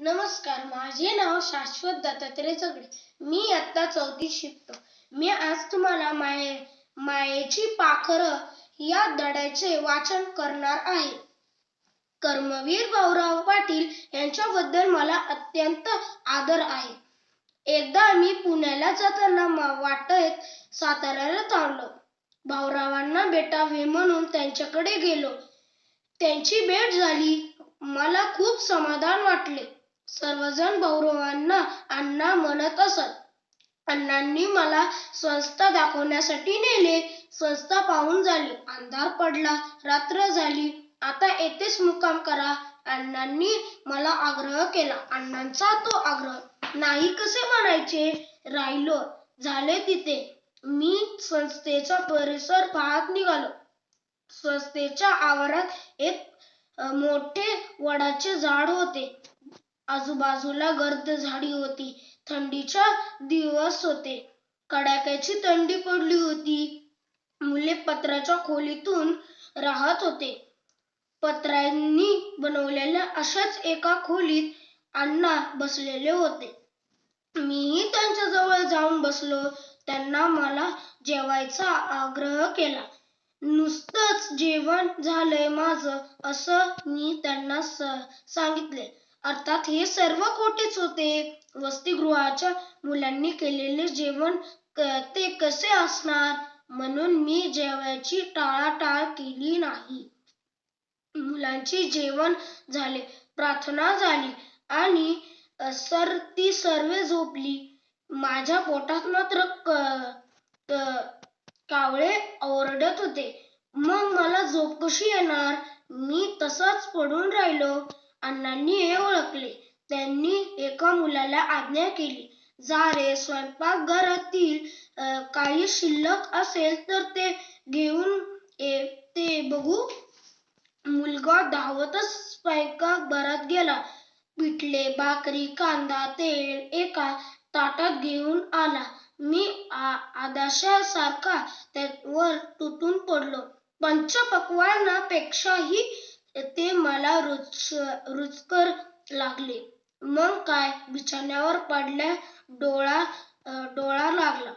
नमस्कार माझे नाव शाश्वत दत्तात्रय चगडे मी आता चौथी शिकतो. मी आज तुम्हाला माये मायेची पाखर या धड्याचे वाचन करणार आहे. कर्मवीर भाऊराव पाटील यांच्याबद्दल मला अत्यंत आदर आहे. एकदा मी पुण्याला जाताना वाटत साताऱ्याला थांबलो. भाऊरावांना भेटावे म्हणून त्यांच्याकडे गेलो. त्यांची भेट झाली. मला खूप समाधान वाटले. सर्वजण भाऊरावांना अण्णा म्हणत असत. अण्णांनी मला संस्था दाखवण्यासाठी नेले. संस्था पाहून झाली. अंधार पडला. रात्र झाली. आता येथेच मुक्काम करा. अण्णांनी मला आग्रह केला. अण्णांचा तो आग्रह नाही कसे म्हणायचे राहिलो. झाले तिथे. मी संस्थेचा परिसर पाहत निघालो. संस्थेच्या आवारात एक मोठे वडाचे झाड होते. आजूबाजूला गर्द झाडी होती. थंडीचा दिवस होते. कडाक्याची थंडी पडली होती. मुले पत्राच्या खोलीतून राहत होते. पत्रांनी बनवलेल्या अशाच एका खोलीत अण्णा बसलेले होते. मीही त्यांच्या जवळ जाऊन बसलो. त्यांना मला जेवायचा आग्रह केला. नुसतंच जेवण झालंय माझं असं मी त्यांना स- सांगितले. अर्थात हे सर्व खोटेच होते. वसतिगृहाच्या मुलांनी केलेले जेवण ते कसे असणार? म्हणून मी जेवायची टाळाटाळ केली नाही. मुलांची जेवण झाले प्रार्थना झाली आणि सर ती सर्व झोपली. माझ्या पोटात मात्र कावळे ओरडत होते. मग मला झोप कशी येणार? मी तसाच पडून राहिलो. अण्णांनी हे ओळखले. त्यांनी एका मुलाला आज्ञा केली. जा रे स्वयंपाकघरातील काही शिल्लक असेल तर ते घेऊन ये. ते बघू. मुलगा धावतच स्वयंपाकघरात गेला. पिठले भाकरी कांदा तेल एका ताटात घेऊन आला. मी आदाशासारखा त्यावर तुटून पडलो. पंचपक्वान्नापेक्षाही ते मला रुच रुचकर लागले. मग काय? बिछाण्यावर पडल्या डोळा अं डोळा लागला.